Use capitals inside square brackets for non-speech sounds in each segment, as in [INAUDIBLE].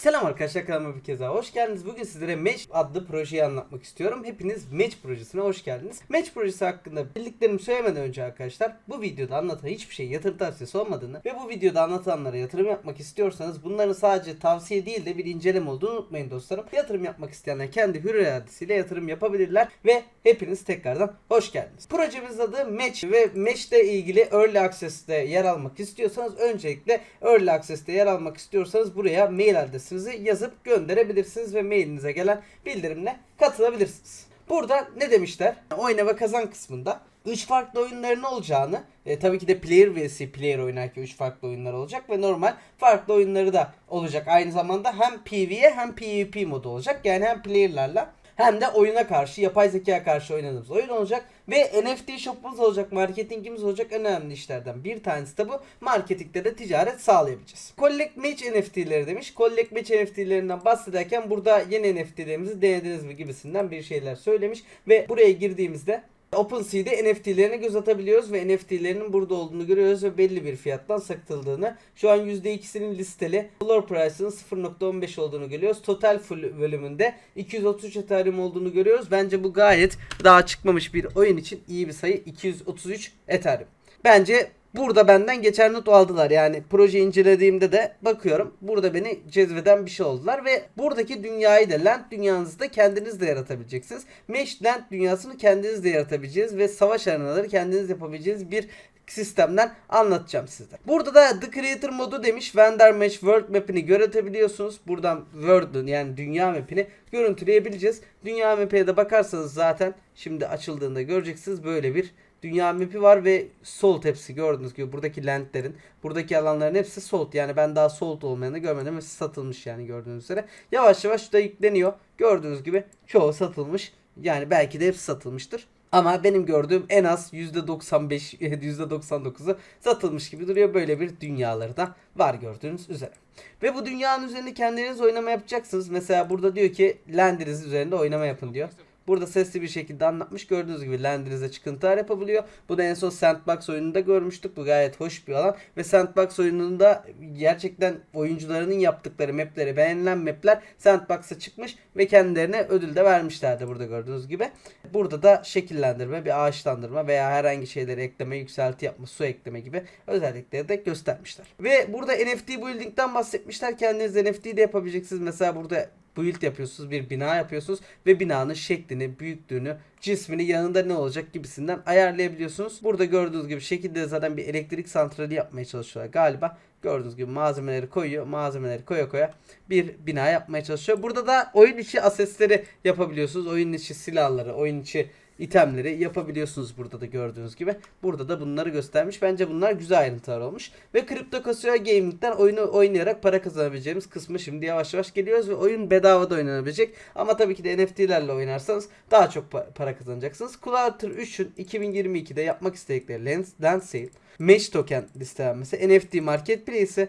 Selam arkadaşlar kanalıma bir kez daha hoş geldiniz. Bugün sizlere Match adlı projeyi anlatmak istiyorum. Hepiniz Match projesine hoş geldiniz. Match projesi hakkında bildiklerimi söylemeden önce arkadaşlar bu videoda anlatan hiçbir şey yatırım tavsiyesi olmadığını ve bu videoda anlatanlara yatırım yapmak istiyorsanız bunların sadece tavsiye değil de bir inceleme olduğunu unutmayın dostlarım. Yatırım yapmak isteyenler kendi hür iradesiyle yatırım yapabilirler ve hepiniz tekrardan hoş geldiniz. Projemiz adı Match ve Match ile ilgili Early Access'te yer almak istiyorsanız öncelikle Early Access'te yer almak istiyorsanız buraya mail adresinizi yazıp gönderebilirsiniz ve mailinize gelen bildirimle katılabilirsiniz. Burada ne demişler? Oyna ve kazan kısmında 3 farklı oyunların olacağını, e, tabii ki de player vs player oynarken 3 farklı oyunlar olacak ve normal farklı oyunları da olacak. Aynı zamanda hem PvE hem PvP modu olacak. Yani hem player'larla hem de oyuna karşı, yapay zeka karşı oynadığımız oyun olacak. Ve NFT shop'umuz olacak, marketingimiz olacak önemli işlerden bir tanesi de bu. Marketingde de ticaret sağlayabileceğiz. Collect Match NFT'leri demiş. Collect Match NFT'lerinden bahsederken burada yeni NFT'lerimizi denediniz mi gibisinden bir şeyler söylemiş. Ve buraya girdiğimizde OpenSea'de NFT'lerine göz atabiliyoruz ve NFT'lerinin burada olduğunu görüyoruz ve belli bir fiyattan satıldığını. Şu an %2'sinin listeli floor price'ının 0.15 olduğunu görüyoruz. Total full bölümünde 233 Ethereum olduğunu görüyoruz. Bence bu gayet daha çıkmamış bir oyun için iyi bir sayı 233 Ethereum. Bence Burada benden geçer not aldılar. Yani proje incelediğimde de bakıyorum. Burada beni cezbeden bir şey oldular. Ve buradaki dünyayı da Land dünyanızı da kendiniz de yaratabileceksiniz. Mesh Land dünyasını kendiniz de yaratabileceğiniz ve savaş arenaları kendiniz yapabileceğiniz bir sistemden anlatacağım size. Burada da The Creator modu demiş. Vendor Mesh World Map'ini göretebiliyorsunuz. Buradan World'ün yani dünya map'ini görüntüleyebileceğiz. Dünya map'e de bakarsanız zaten şimdi açıldığında göreceksiniz böyle bir dünya map'i var ve sold hepsi gördüğünüz gibi buradaki landlerin buradaki alanların hepsi sold yani ben daha sold olmayanı görmedim. Hepsi satılmış yani gördüğünüz üzere. Yavaş yavaş da yükleniyor. Gördüğünüz gibi çoğu satılmış. Yani belki de hepsi satılmıştır. Ama benim gördüğüm en az %95 %99'u [LAUGHS] satılmış gibi duruyor. Böyle bir dünyaları da var gördüğünüz üzere. Ve bu dünyanın üzerinde kendiniz oynama yapacaksınız. Mesela burada diyor ki landiniz üzerinde oynama yapın diyor. Burada sesli bir şekilde anlatmış. Gördüğünüz gibi landinize çıkıntılar yapabiliyor. Bu da en son Sandbox oyununda görmüştük. Bu gayet hoş bir alan. Ve Sandbox oyununda gerçekten oyuncularının yaptıkları mapleri, beğenilen mapler Sandbox'a çıkmış ve kendilerine ödül de vermişlerdi burada gördüğünüz gibi. Burada da şekillendirme, bir ağaçlandırma veya herhangi şeyleri ekleme, yükselti yapma, su ekleme gibi özellikleri de göstermişler. Ve burada NFT building'den bahsetmişler. Kendiniz NFT de yapabileceksiniz. Mesela burada build yapıyorsunuz, bir bina yapıyorsunuz ve binanın şeklini, büyüklüğünü, cismini yanında ne olacak gibisinden ayarlayabiliyorsunuz. Burada gördüğünüz gibi şekilde zaten bir elektrik santrali yapmaya çalışıyorlar galiba. Gördüğünüz gibi malzemeleri koyuyor. Malzemeleri koya koya bir bina yapmaya çalışıyor. Burada da oyun içi asesleri yapabiliyorsunuz. Oyun içi silahları, oyun içi itemleri yapabiliyorsunuz burada da gördüğünüz gibi. Burada da bunları göstermiş. Bence bunlar güzel ayrıntılar olmuş. Ve Crypto Casino Gaming'den oyunu oynayarak para kazanabileceğimiz kısmı şimdi yavaş yavaş geliyoruz ve oyun bedava da oynanabilecek. Ama tabii ki de NFT'lerle oynarsanız daha çok pa- para kazanacaksınız. Quarter 3'ün 2022'de yapmak istedikleri Lens, Lens Sale, Mesh Token listelenmesi, NFT Marketplace'i,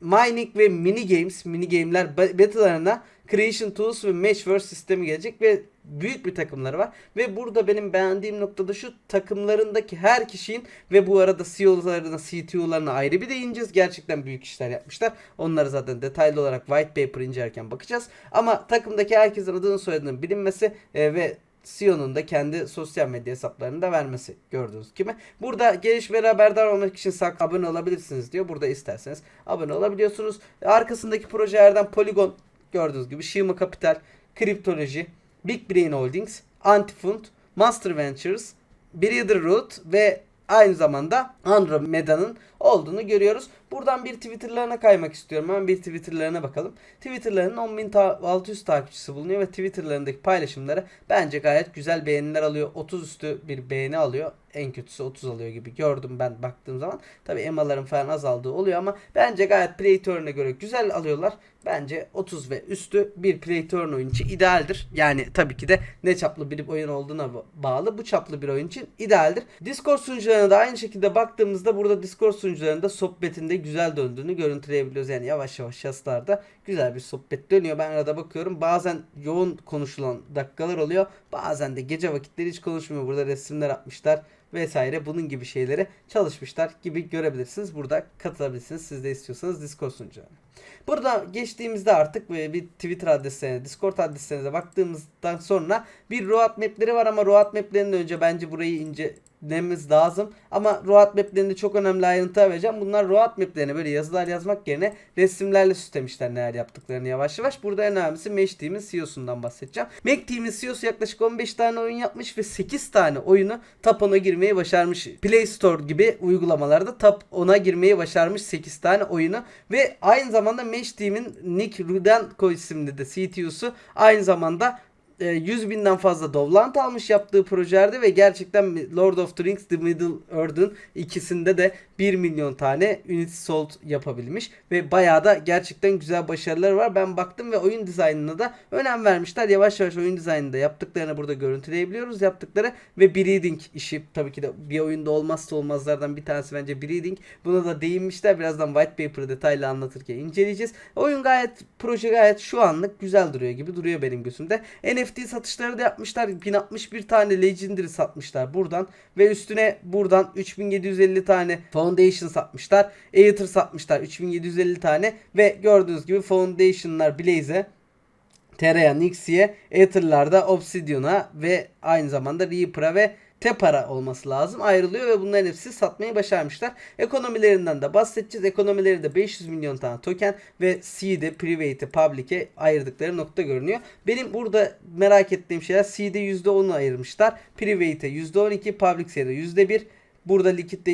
Mining ve Mini Games, mini game'ler betalarına Creation Tools ve Meshverse sistemi gelecek ve büyük bir takımları var. Ve burada benim beğendiğim noktada şu takımlarındaki her kişinin ve bu arada CEO'larına, CTO'larına ayrı bir değineceğiz. Gerçekten büyük işler yapmışlar. Onları zaten detaylı olarak white paper incelerken bakacağız. Ama takımdaki herkesin adının soyadının bilinmesi e, ve CEO'nun da kendi sosyal medya hesaplarını da vermesi gördüğünüz gibi. Burada gelişmeleri haberdar olmak için sak abone olabilirsiniz diyor. Burada isterseniz abone olabiliyorsunuz. Arkasındaki projelerden Polygon gördüğünüz gibi Shima Capital, Kriptoloji, Big Brain Holdings, Antifund, Master Ventures, Breeder Root ve aynı zamanda Andromeda'nın olduğunu görüyoruz. Buradan bir Twitter'larına kaymak istiyorum. Hemen bir Twitter'larına bakalım. Twitter'larının 10.600 takipçisi bulunuyor ve Twitter'larındaki paylaşımları bence gayet güzel beğeniler alıyor. 30 üstü bir beğeni alıyor. En kötüsü 30 alıyor gibi gördüm ben baktığım zaman. Tabi emaların falan azaldığı oluyor ama bence gayet Play Turn'e göre güzel alıyorlar. Bence 30 ve üstü bir Play Turn oyun için idealdir. Yani tabii ki de ne çaplı bir oyun olduğuna ba- bağlı. Bu çaplı bir oyun için idealdir. Discord sunucularına da aynı şekilde baktığımızda burada Discord sunucularında sohbetinde güzel döndüğünü görüntüleyebiliyoruz. Yani yavaş yavaş şaslarda güzel bir sohbet dönüyor. Ben arada bakıyorum. Bazen yoğun konuşulan dakikalar oluyor. Bazen de gece vakitleri hiç konuşmuyor. Burada resimler atmışlar. vesaire bunun gibi şeylere çalışmışlar gibi görebilirsiniz. Burada katılabilirsiniz siz de istiyorsanız Discord sunucularına. Burada geçtiğimizde artık e, bir Twitter adreslerine, Discord adreslerine baktığımızdan sonra bir roadmap'leri var ama roadmap'lerinden önce bence burayı incelememiz lazım. Ama roadmap'lerinde çok önemli ayrıntılar vereceğim. Bunlar roadmap'lerine böyle yazılar yazmak yerine resimlerle süslemişler neler yaptıklarını yavaş yavaş. Burada en önemlisi Mesh Team'in CEO'sundan bahsedeceğim. Mac Team'in CEO'su yaklaşık 15 tane oyun yapmış ve 8 tane oyunu top 10'a girmeyi başarmış. Play Store gibi uygulamalarda top 10'a girmeyi başarmış 8 tane oyunu ve aynı zamanda Mesh Team'in Nick Rudenko isimli de CTO'su aynı zamanda e, 100 binden fazla Dovlant almış yaptığı projelerde ve gerçekten Lord of the Rings The Middle Earth'ın ikisinde de 1 milyon tane Unity sold yapabilmiş ve bayağı da gerçekten güzel başarıları var. Ben baktım ve oyun dizaynına da önem vermişler. Yavaş yavaş oyun dizaynında yaptıklarını burada görüntüleyebiliyoruz yaptıkları ve breeding işi tabii ki de bir oyunda olmazsa olmazlardan bir tanesi bence breeding. Buna da değinmişler. Birazdan white paper'ı detaylı anlatırken inceleyeceğiz. Oyun gayet proje gayet şu anlık güzel duruyor gibi duruyor benim gözümde. NFT satışları da yapmışlar. 1061 tane Legendary satmışlar buradan ve üstüne buradan 3750 tane Foundation satmışlar. Aether satmışlar 3750 tane ve gördüğünüz gibi Foundation'lar Blaze'e Terra'ya, Nixi'ye, Aether'larda Obsidian'a ve aynı zamanda Reaper'a ve Tepara olması lazım ayrılıyor ve bunların hepsi satmayı başarmışlar. Ekonomilerinden de bahsedeceğiz. Ekonomileri de 500 milyon tane token ve seed'e, private'e, public'e ayırdıkları nokta görünüyor. Benim burada merak ettiğim şeyler seed'e %10'u ayırmışlar. Private'e %12, public'e de %1. Burada likitte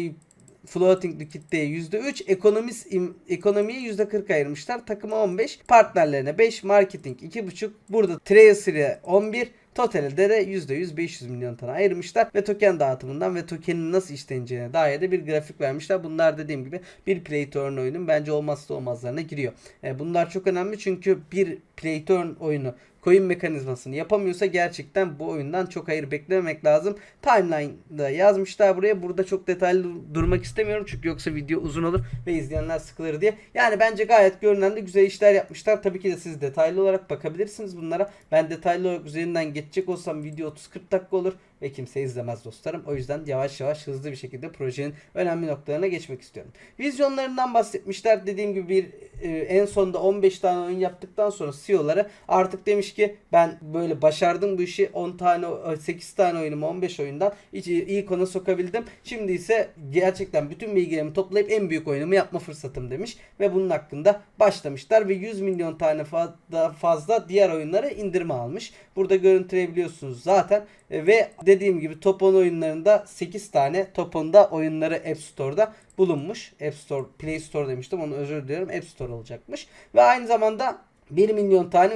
floating likiditeye %3, ekonomis im, ekonomiye %40 ayırmışlar. Takıma 15, partnerlerine 5, marketing 2,5, burada Tracer'e 11, Totalde de %100 500 milyon tane ayırmışlar ve token dağıtımından ve tokenin nasıl işleneceğine dair de bir grafik vermişler. Bunlar dediğim gibi bir play to earn oyunun bence olmazsa olmazlarına giriyor. E, bunlar çok önemli çünkü bir play to earn oyunu coin mekanizmasını yapamıyorsa gerçekten bu oyundan çok hayır beklememek lazım. Timeline'da yazmışlar buraya. Burada çok detaylı durmak istemiyorum çünkü yoksa video uzun olur ve izleyenler sıkılır diye. Yani bence gayet görünen de güzel işler yapmışlar. Tabii ki de siz detaylı olarak bakabilirsiniz bunlara. Ben detaylı olarak üzerinden geçecek olsam video 30-40 dakika olur ve kimse izlemez dostlarım. O yüzden yavaş yavaş hızlı bir şekilde projenin önemli noktalarına geçmek istiyorum. Vizyonlarından bahsetmişler. Dediğim gibi bir e, en sonunda 15 tane oyun yaptıktan sonra CEO'ları artık demiş ki ben böyle başardım bu işi 10 tane 8 tane oyunumu 15 oyundan iyi konu sokabildim. Şimdi ise gerçekten bütün bilgilerimi toplayıp en büyük oyunumu yapma fırsatım demiş ve bunun hakkında başlamışlar ve 100 milyon tane fazla, fazla diğer oyunlara indirme almış. Burada görüntüleyebiliyorsunuz zaten e, ve dediğim gibi top 10 oyunlarında 8 tane top 10'da oyunları App Store'da bulunmuş. App Store, Play Store demiştim onu özür diliyorum. App Store olacakmış. Ve aynı zamanda 1 milyon tane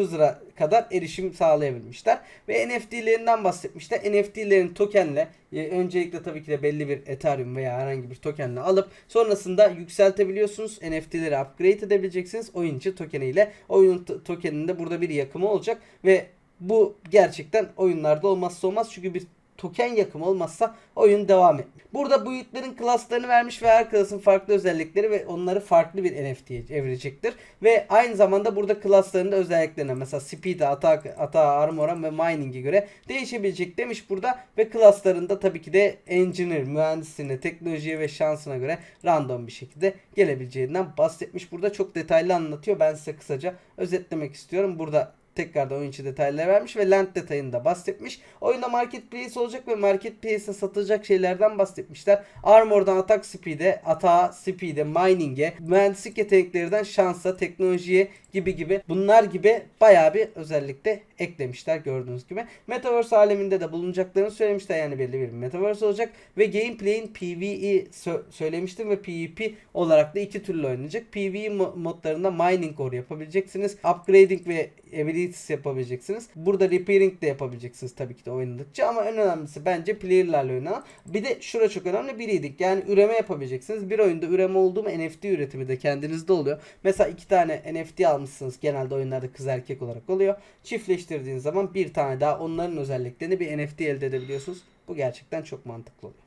user'a kadar erişim sağlayabilmişler. Ve NFT'lerinden bahsetmişler. NFT'lerin tokenle e, öncelikle tabii ki de belli bir Ethereum veya herhangi bir tokenle alıp sonrasında yükseltebiliyorsunuz. NFT'leri upgrade edebileceksiniz. Oyun içi tokeniyle. Oyunun tokeninde burada bir yakımı olacak ve bu gerçekten oyunlarda olmazsa olmaz. Çünkü bir token yakımı olmazsa oyun devam etmiyor. Burada boyutların klaslarını vermiş ve her klasın farklı özellikleri ve onları farklı bir NFT'ye çevirecektir. Ve aynı zamanda burada klasların da özelliklerine mesela speed, atak, atağa, armor'a ve mining'e göre değişebilecek demiş burada. Ve klaslarında tabii ki de engineer, mühendisliğine, teknolojiye ve şansına göre random bir şekilde gelebileceğinden bahsetmiş. Burada çok detaylı anlatıyor. Ben size kısaca özetlemek istiyorum. Burada tekrardan oyun içi detaylar vermiş ve land detayını da bahsetmiş. Oyunda marketplace olacak ve marketplace'e satılacak şeylerden bahsetmişler. Armor'dan atak speed'e, atağa, speed'e, mining'e, mühendislik yeteneklerinden şansa, teknolojiye gibi gibi bunlar gibi bayağı bir özellikle eklemişler gördüğünüz gibi. Metaverse aleminde de bulunacaklarını söylemişler yani belli bir metaverse olacak ve gameplay'in PvE sö- söylemiştim ve PvP olarak da iki türlü oynanacak. PvE modlarında mining core yapabileceksiniz. Upgrading ve abilities yapabileceksiniz. Burada repairing de yapabileceksiniz tabii ki de oynadıkça ama en önemlisi bence player'larla oynanan. Bir de şura çok önemli biriydik. Yani üreme yapabileceksiniz. Bir oyunda üreme olduğu mu NFT üretimi de kendinizde oluyor. Mesela iki tane NFT almışsınız. Genelde oyunlarda kız erkek olarak oluyor. Çiftleştirdiğiniz zaman bir tane daha onların özelliklerini bir NFT elde edebiliyorsunuz. Bu gerçekten çok mantıklı oluyor.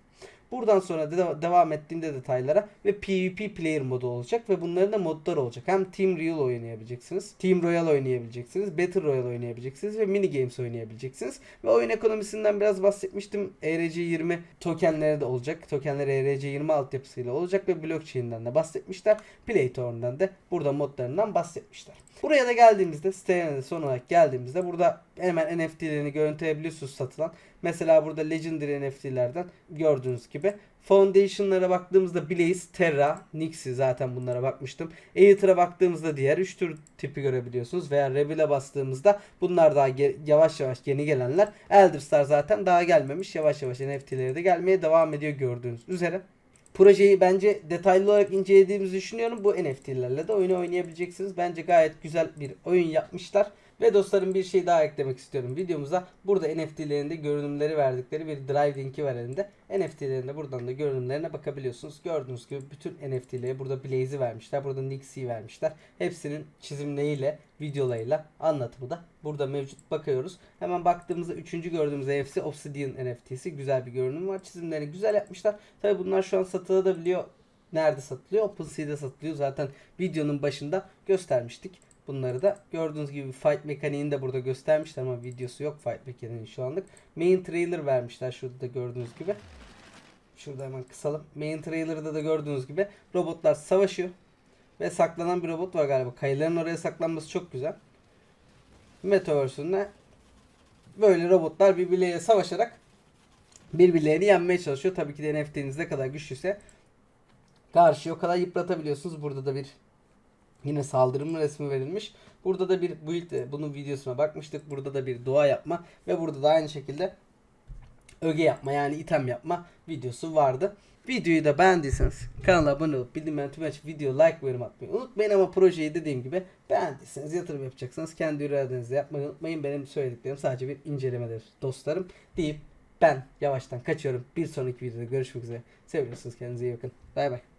Buradan sonra de- devam ettiğimde detaylara ve PvP player modu olacak ve bunların da modları olacak. Hem Team Real oynayabileceksiniz, Team Royal oynayabileceksiniz, Battle Royale oynayabileceksiniz ve mini games oynayabileceksiniz. Ve oyun ekonomisinden biraz bahsetmiştim. ERC20 tokenleri de olacak. Tokenler ERC20 altyapısıyla olacak ve blockchain'den de bahsetmişler. Play to Earn'den de burada modlarından bahsetmişler. Buraya da geldiğimizde siteye de son olarak geldiğimizde burada hemen NFT'lerini görüntüleyebiliyorsunuz satılan. Mesela burada Legendary NFT'lerden gördüğünüz gibi Foundation'lara baktığımızda Blaze, Terra, Nixie zaten bunlara bakmıştım. Aether'a baktığımızda diğer 3 tür tipi görebiliyorsunuz. Veya Rebel'e bastığımızda bunlar daha yavaş yavaş yeni gelenler. Elder Star zaten daha gelmemiş. Yavaş yavaş NFT'leri de gelmeye devam ediyor gördüğünüz üzere. Projeyi bence detaylı olarak incelediğimizi düşünüyorum. Bu NFT'lerle de oyunu oynayabileceksiniz. Bence gayet güzel bir oyun yapmışlar. Ve dostlarım bir şey daha eklemek istiyorum videomuza. Burada NFT'lerinde görünümleri verdikleri bir drive linki var elinde. NFT'lerinde buradan da görünümlerine bakabiliyorsunuz. Gördüğünüz gibi bütün NFT'leri burada Blaze'i vermişler. Burada Nixie'yi vermişler. Hepsinin çizimleriyle, videolarıyla anlatımı da burada mevcut bakıyoruz. Hemen baktığımızda üçüncü gördüğümüz NFC Obsidian NFT'si. Güzel bir görünüm var. Çizimlerini güzel yapmışlar. Tabi bunlar şu an satılabiliyor. Nerede satılıyor? OpenSea'de satılıyor. Zaten videonun başında göstermiştik. Bunları da gördüğünüz gibi fight mekaniğini de burada göstermişler ama videosu yok fight mekaniğinin şu anlık. Main trailer vermişler şurada da gördüğünüz gibi. Şurada hemen kısalım. Main trailer'da da gördüğünüz gibi robotlar savaşıyor. Ve saklanan bir robot var galiba. Kayaların oraya saklanması çok güzel. Metaverse'ünde böyle robotlar birbirleriyle savaşarak birbirlerini yenmeye çalışıyor. Tabii ki de NFT'niz ne kadar güçlüyse karşıya o kadar yıpratabiliyorsunuz. Burada da bir yine saldırım resmi verilmiş. Burada da bir build bunun videosuna bakmıştık. Burada da bir dua yapma ve burada da aynı şekilde öge yapma yani item yapma videosu vardı. Videoyu da beğendiyseniz kanala abone olup bildirimleri tüm açıp video like ve yorum atmayı unutmayın ama projeyi dediğim gibi beğendiyseniz yatırım yapacaksanız kendi iradenizle yapmayı unutmayın. Benim söylediklerim sadece bir incelemedir dostlarım deyip ben yavaştan kaçıyorum. Bir sonraki videoda görüşmek üzere. Seviyorsunuz kendinize iyi bakın. Bay bay.